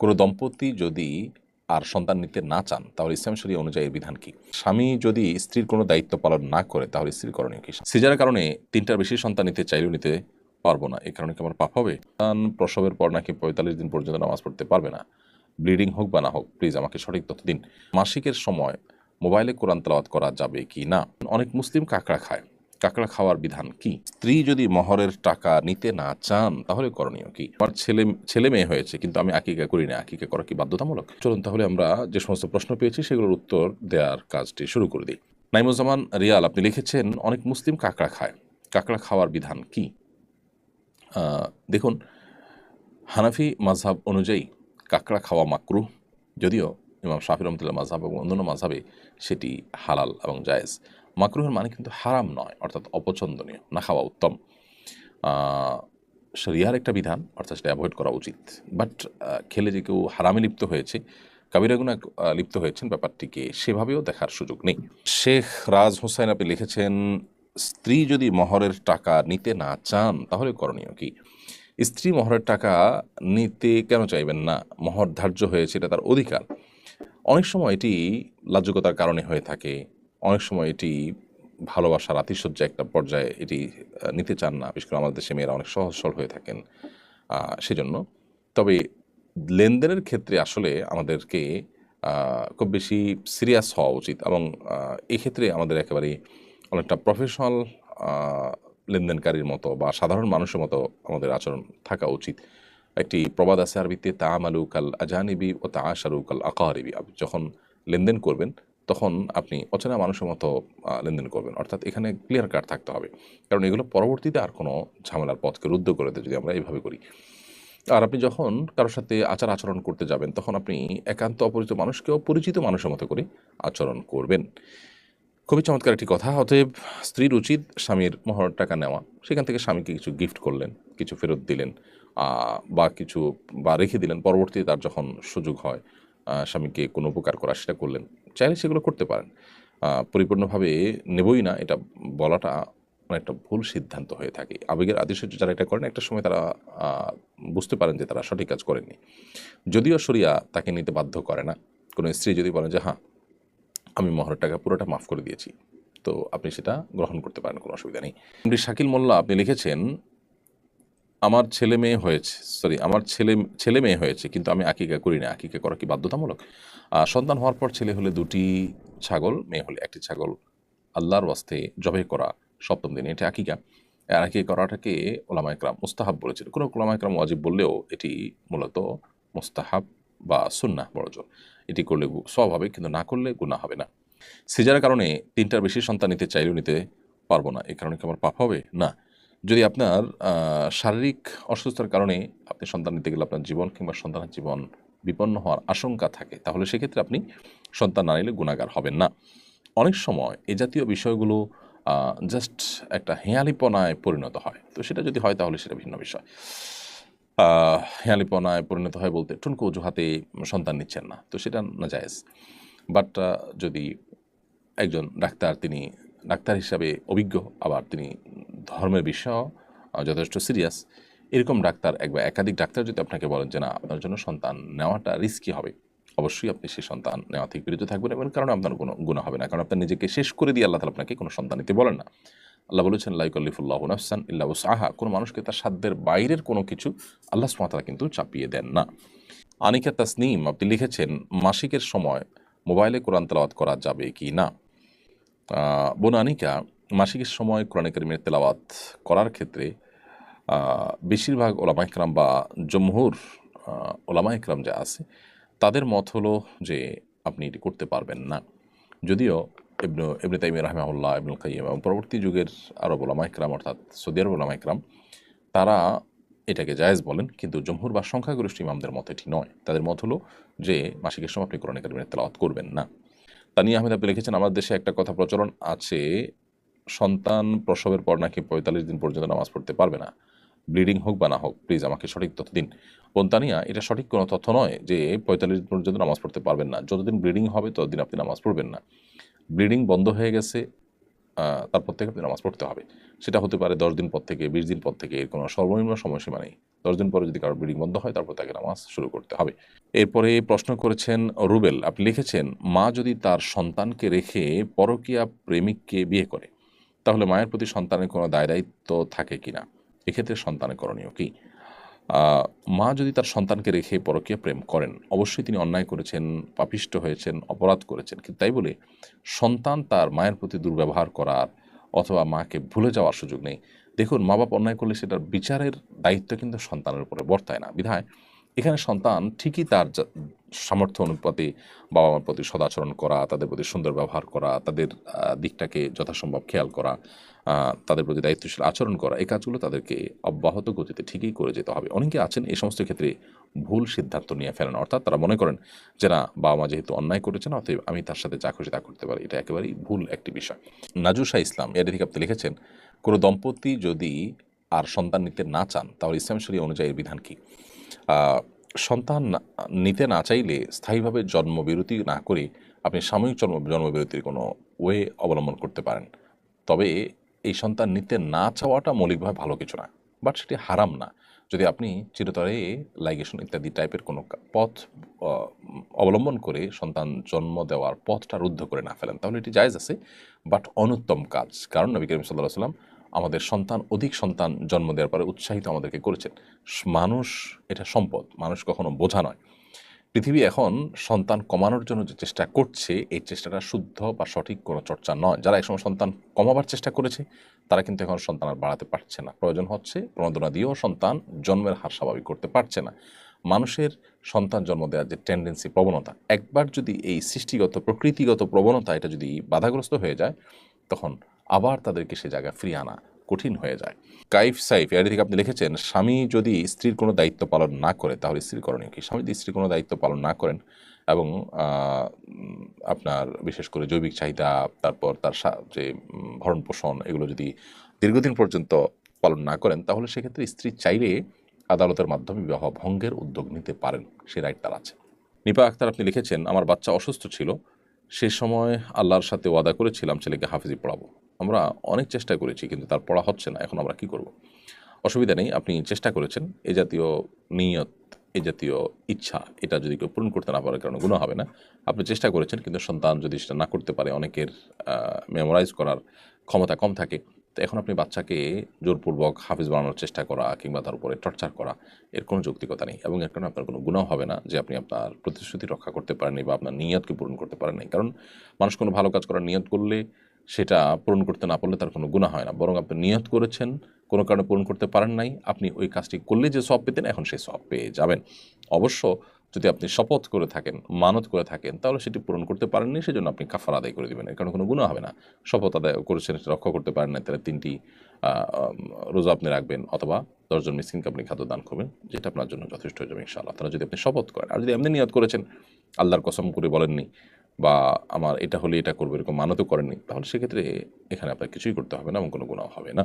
কোনো দম্পতি যদি আর সন্তান নিতে না চান, তাহলে ইসলাম শরীয় অনুযায়ী বিধান কি? স্বামী যদি স্ত্রীর কোনো দায়িত্ব পালন না করে, তাহলে স্ত্রীর করণীয় কি? সিজারের কারণে তিনটার বেশি সন্তান নিতে চাইলেও নিতে পারব না। এই কারণে কি আমার পাপ হবে? সন্তান প্রসবের পর নাকি পঁয়তাল্লিশ দিন পর্যন্ত নামাজ পড়তে পারবে না। ব্লিডিং হোক বা না হোক, প্লিজ আমাকে সঠিক তথ্য দিন। মাসিকের সময় মোবাইলে কোরআন তেলাওয়াত করা যাবে কি না? অনেক মুসলিম কাঁকড়া খায়। কাঁকড়া খাওয়ার বিধান কি? স্ত্রী যদি মহরের টাকা নিতে না চান, তাহলে করণীয় কি? আমার ছেলে ছেলে মেয়ে হয়েছে, কিন্তু আমি আকিকা করি না। আকিকা করা কি বাধ্যতামূলক? চলুন তাহলে আমরা যে সমস্ত প্রশ্ন পেয়েছি, সেগুলোর উত্তর দেওয়ার কাজটি শুরু করে দিই। নাইমুজ্জামান রিয়াল, আপনি লিখেছেন, অনেক মুসলিম কাঁকড়া খায়। কাঁকড়া খাওয়ার বিধান কি? দেখুন, হানাফি মাঝহাব অনুযায়ী কাঁকড়া খাওয়া মাকরু যদিও ইমাম শাফি রহমতুল্লাহ মাঝহাব এবং অন্যান্য মাঝহাবে সেটি হালাল এবং জায়েজ। মাকরুহের মানে কিন্তু হারাম নয়, অর্থাৎ অপছন্দনীয়, না খাওয়া উত্তম। শরিয়ার একটা বিধান, অর্থাৎ সেটা অ্যাভয়েড করা উচিত। বাট খেলে যে কেউ হারামে লিপ্ত হয়েছে কাবিরাগুনা লিপ্ত হয়েছেন, ব্যাপারটিকে সেভাবেও দেখার সুযোগ নেই। শেখ রাজ হোসেন আপনি লিখেছেন, স্ত্রী যদি মহরের টাকা নিতে না চান, তাহলে করণীয় কি? স্ত্রী মহরের টাকা নিতে কেন চাইবেন না? মহর ধার্য হয়েছে, এটা তার অধিকার। অনেক সময় এটি লাজুকতার কারণে হয়ে থাকে। অনেক সময় এটি ভালোবাসার আতিশয্য একটা পর্যায়ে এটি নিতে চান না। বিশেষ করে আমাদের দেশে মেয়েরা অনেক সহজ সরল হয়ে থাকেন সেজন্য। তবে লেনদেনের ক্ষেত্রে আসলে আমাদেরকে খুব বেশি সিরিয়াস হওয়া উচিত এবং এক্ষেত্রে আমাদের একেবারে অনেকটা প্রফেশনাল লেনদেনকারীর মতো বা সাধারণ মানুষের মতো আমাদের আচরণ থাকা উচিত। একটি প্রবাদ আছে আরবিতে, তা আমালু কাল আজানিবি ও তা আশারু কাল আকারিবি। আপনি যখন লেনদেন করবেন তখন আপনি অচেনা মানুষের মতো লেনদেন করবেন। অর্থাৎ এখানে ক্লিয়ার কাট থাকতে হবে। কারণ এগুলো পরবর্তীতে আর কোনো ঝামেলার পথকে রুদ্ধ করে দেয় যদি আমরা এইভাবে করি। আর আপনি যখন কারোর সাথে আচার আচরণ করতে যাবেন, তখন আপনি একান্ত অপরিচিত মানুষকেও পরিচিত মানুষের মতো করে আচরণ করবেন। খুবই চমৎকার একটি কথা। অতএব স্ত্রীর উচিত স্বামীর মহর টাকা নেওয়া। সেখান থেকে স্বামীকে কিছু গিফট করলেন, কিছু ফেরত দিলেন বা কিছু, বা রেখে দিলেন। পরবর্তীতে তার যখন সুযোগ হয় স্বামীকে কোনো উপকার করা সেটা করলেন। চাইলে সেগুলো করতে পারেন। পরিপূর্ণভাবে নেবই না, এটা বলাটা অনেকটা ভুল সিদ্ধান্ত হয়ে থাকে। আবেগের আদেশে যারা এটা করেন, একটা সময় তারা বুঝতে পারেন যে তারা সঠিক কাজ করেননি। যদিও শরিয়া তাকে নিতে বাধ্য করে না। কোনো স্ত্রী যদি বলেন যে হ্যাঁ আমি মহরের টাকা পুরোটা মাফ করে দিয়েছি। তো আপনি সেটা গ্রহণ করতে পারেন, কোনো অসুবিধা নেই। শাকিল মোল্লা আপনি লিখেছেন আমার ছেলে মেয়ে হয়েছে সরি আমার ছেলে ছেলে মেয়ে হয়েছে, কিন্তু আমি আকিকা করি না আকিকা করা কি বাধ্যতামূলক? সন্তান হওয়ার পর ছেলে হলে দুটি ছাগল, মেয়ে হলে একটি ছাগল। আল্লাহর ওয়াস্তে জবে করা সপ্তম দিনে, এটি আকিকা। আর আকিকা করাটাকে ওলামা একরাম মুস্তাহাব বলেছিল। কোনো ওলামা একরাম ওয়াজিব বললেও এটি মূলত মুস্তাহাব বা সুন্না বড়জোর এটি করলে সব হবে, কিন্তু না করলে গুণা হবে না। সিজারের কারণে তিনটার বেশি সন্তান নিতে চাইলেও নিতে পারব না। এই কারণে কি আমার পাপ হবে? না। যদি আপনার শারীরিক অসুস্থতার কারণে আপনি সন্তান নিতে গেলে আপনার জীবন কিংবা সন্তানের জীবন বিপন্ন হওয়ার আশঙ্কা থাকে, তাহলে সেক্ষেত্রে আপনি সন্তান না নিলে গুণাগার হবেন না। অনেক সময় এ জাতীয় বিষয়গুলো জাস্ট একটা হেয়ালিপনায় পরিণত হয়। তো সেটা যদি হয় তাহলে সেটা ভিন্ন বিষয়। হেয়ালিপনায় পরিণত হয় বলতে টুনকো অজুহাতে সন্তান নিচ্ছেন না, তো সেটা না যায়জ বাট যদি একজন ডাক্তার, তিনি ডাক্তার হিসাবে অভিজ্ঞ, আবার তিনি ধর্মের বিষয় যথেষ্ট সিরিয়াস এরকম ডাক্তার এক বা একাধিক ডাক্তার যদি আপনাকে বলেন যে, না, আপনার জন্য সন্তান নেওয়াটা রিস্কি হবে। অবশ্যই আপনি সেই সন্তান নেওয়া থেকে বিরত থাকবেন এবং কারণে আপনার কোনো গুণ হবে না। কারণ আপনার নিজেকে শেষ করে দিয়ে আল্লাহ তালা আপনাকে কোনো সন্তান নিতে বলেন না। আল্লাহ বলেছেন লাইকল্লিফুল্লাহ নাফসান ইল্লা সাহা কোনো মানুষকে তার সাধ্যের বাইরের কোনো কিছু আল্লাহ সুমাতারা কিন্তু চাপিয়ে দেন না। আনিকা তাসনিম, আপনি লিখেছেন, মাসিকের সময় মোবাইলে কোরআন তেলাওয়াত করা যাবে কি না? বোন আনিকা মাসিকের সময় কোরআন করিমের তেলাওয়াত করার ক্ষেত্রে বেশিরভাগ ওলামা ইকরাম বা জমহুর ওলামা ইকরাম যা আছে, তাদের মত হলো যে আপনি এটি করতে পারবেন না। যদিও ইবনু, ইবনে তাইমিয়া রাহমাহুল্লাহ, ইবনুল কাইম এবং পরবর্তী যুগের আরব ওলামা ইকরাম অর্থাৎ সৌদি আরব ওলামা ইকরাম, তারা এটাকে জায়েজ বলেন, কিন্তু জমহুর বা সংখ্যাগরিষ্ঠ ইমামদের মত এটি নয়। তাদের মত হলো যে মাসিকের সময় আপনি কোরআন কারিমের তেলাওয়াত করবেন না। তানিয়া আহমেদ আপনি লিখেছেন আমার দেশে একটা কথা প্রচলন আছে সন্তান প্রসবের পর নাকি পঁয়তাল্লিশ দিন পর্যন্ত নামাজ পড়তে পারবে না। ব্লিডিং হোক বা না হোক, প্লিজ আমাকে সঠিক তথ্য দিন। বন্তানিয়া এটা সঠিক কোনো তথ্য নয় যে পঁয়তাল্লিশ দিন পর্যন্ত নামাজ পড়তে পারবেন না। যতদিন ব্লিডিং হবে, ততদিন আপনি নামাজ পড়বেন না। ব্লিডিং বন্ধ হয়ে গেছে তারপর থেকে আপনি নামাজ পড়তে হবে। সেটা হতে পারে দশ দিন পর থেকে, বিশ দিন পর থেকে এর কোনো সর্বনিম্ন সময়সীমা নেই। দশ দিন পরে যদি কারোর ব্লিডিং বন্ধ হয়, তারপর তাকে নামাজ শুরু করতে হবে। এরপরে প্রশ্ন করেছেন রুবেল, আপনি লিখেছেন, মা যদি তার সন্তানকে রেখে পরকীয়া প্রেমিককে বিয়ে করে তাহলে মায়ের প্রতি সন্তানের কোনো দায় দায়িত্ব থাকে কি না এক্ষেত্রে সন্তানের করণীয় কি? মা যদি তার সন্তানকে রেখে পরকীয়া প্রেম করেন, অবশ্যই তিনি অন্যায় করেছেন, পাপিষ্ট হয়েছেন, অপরাধ করেছেন। কিন্তু তাই বলে সন্তান তার মায়ের প্রতি দুর্ব্যবহার করার অথবা মাকে ভুলে যাওয়ার সুযোগ নেই। দেখুন মা বাপ অন্যায় করলে সেটার বিচারের দায়িত্ব কিন্তু সন্তানের উপরে বর্তায় না। বিধায় এখানে সন্তান ঠিকই তার সামর্থ্য অনুপাতে বাবা মার প্রতি সদাচরণ করা, তাদের প্রতি সুন্দর ব্যবহার করা, তাদের দিকটাকে যথাসম্ভব খেয়াল করা তাদের প্রতি দায়িত্বশীল আচরণ করা, এই কাজগুলো তাদেরকে অব্যাহত গতিতে ঠিকই করে যেতে হবে। অনেকে আছেন এই সমস্ত ক্ষেত্রে ভুল সিদ্ধান্ত নিয়ে ফেলেন, অর্থাৎ তারা মনে করেন যে, না বাবা মা যেহেতু অন্যায় করেছেন, অতএব আমি তার সাথে যা খুশি তা করতে পারি। এটা একেবারেই ভুল একটি বিষয়। নাজুসা ইসলাম এর থেকে আপনি লিখেছেন, কোনো দম্পতি যদি আর সন্তান নিতে না চান, তাহলে ইসলাম শরীয় অনুযায়ী বিধান কি? সন্তান নিতে না চাইলে স্থায়ীভাবে জন্মবিরতি না করে আপনি সাময়িক জন্ম, জন্মবিরতির কোনো ওয়ে অবলম্বন করতে পারেন। তবে এই সন্তান নিতে না চাওয়াটা মৌলিকভাবে ভালো কিছু না বাট সেটি হারাম না। যদি আপনি চিরতরে লাইগেশন ইত্যাদি টাইপের কোনো পথ অবলম্বন করে সন্তান জন্ম দেওয়ার পথটা রুদ্ধ করে না ফেলেন, তাহলে এটি জায়েজ আছে বাট অনুত্তম কাজ। কারণ নবী করিম সাল্লাহ সাল্লাম আমাদের সন্তান, অধিক সন্তান জন্ম দেওয়ার পরে উৎসাহিত আমাদেরকে করেছেন। মানুষ এটা সম্পদ, মানুষ কখনো বোঝা নয়। পৃথিবী এখন সন্তান কমানোর জন্য যে চেষ্টা করছে, এই চেষ্টাটা শুদ্ধ বা সঠিক কোনো চর্চা নয়। যারা একসময় সন্তান কমাবার চেষ্টা করেছে, তারা কিন্তু এখন সন্তান আর বাড়াতে পারছে না। প্রয়োজন হচ্ছে প্রণোদনা দিয়েও সন্তান জন্মের হার স্বাভাবিক করতে পারছে না। মানুষের সন্তান জন্ম দেওয়ার যে টেন্ডেন্সি প্রবণতা, একবার যদি এই সৃষ্টিগত, প্রকৃতিগত প্রবণতা এটা যদি বাধাগ্রস্ত হয়ে যায়, তখন আবার তাদেরকে সে জায়গায় ফিরিয়ে আনা কঠিন হয়ে যায়। কাইফ সাইফ এর থেকে আপনি লিখেছেন, স্বামী যদি স্ত্রীর কোনো দায়িত্ব পালন না করে, তাহলে স্ত্রীর করণীয় কি? স্বামী যদি স্ত্রীর কোনো দায়িত্ব পালন না করেন এবং আপনার বিশেষ করে জৈবিক চাহিদা, তারপর তার যে ভরণ পোষণ, এগুলো যদি দীর্ঘদিন পর্যন্ত পালন না করেন, তাহলে সেক্ষেত্রে স্ত্রী চাইলে আদালতের মাধ্যমে বিবাহ ভঙ্গের উদ্যোগ নিতে পারেন। সে রাইট তার আছে। নিপা আক্তার, আপনি লিখেছেন, আমার বাচ্চা অসুস্থ ছিল, সে সময় আল্লাহর সাথে ওয়াদা করেছিলাম, ছেলেকে হাফিজি পড়াবো। আমরা অনেক চেষ্টা করেছি, কিন্তু তার পড়া হচ্ছে না, এখন আমরা কি করব? অসুবিধা নেই, আপনি চেষ্টা করেছেন, এ জাতীয় নিয়ত, এ জাতীয় ইচ্ছা, এটা যদি কেউ পূরণ করতে না পারে, কারণ গুণ হবে না, আপনি চেষ্টা করেছেন, কিন্তু সন্তান যদি সেটা না করতে পারে, অনেকের মেমোরাইজ করার ক্ষমতা কম থাকে, তো এখন আপনি বাচ্চাকে জোরপূর্বক হাফিজ বানানোর চেষ্টা করা, কিংবা তার উপরে টর্চার করা, এর কোনো যৌক্তিকতা নেই, এবং এর কারণে আপনার কোনো গুণাও হবে না, যে আপনি আপনার প্রতিশ্রুতি রক্ষা করতে পারেননি, বা আপনার নিয়তকে পূরণ করতে পারেননি, কারণ মানুষ কোনো ভালো কাজ করার নিয়ত করলে সেটা পূরণ করতে না পারলে তার কোনো গুণা হয় না। বরং আপনি নিয়ত করেছেন, কোনো কারণে পূরণ করতে পারেন নাই, আপনি ওই কাজটি করলে যে সব পেতেন, এখন সেই সব পেয়ে যাবেন। অবশ্য যদি আপনি শপথ করে থাকেন, মানত করে থাকেন, তাহলে সেটি পূরণ করতে পারেননি সেজন্য আপনি কাফার আদায় করে দেবেন কারণে কোনো গুণা হবে না। শপথ আদায় করেছেন, সেটা রক্ষা করতে পারেন না তাহলে তিনটি রোজা আপনি রাখবেন, অথবা দশজন মিসকিনকে আপনি খাদ্য দান করবেন, যেটা আপনার জন্য যথেষ্ট হয়ে যাবে ইনশাআল্লাহ। তারা যদি আপনি শপথ করেন, আর যদি এমনি নিয়ত করেছেন, আল্লাহর কসম করে বলেননি বা আমার এটা হলে এটা করব, এরকম মানতও করেননি, তাহলে সেক্ষেত্রে এখানে আপনার কিছুই করতে হবে না এবং কোনো গুণাও হবে না।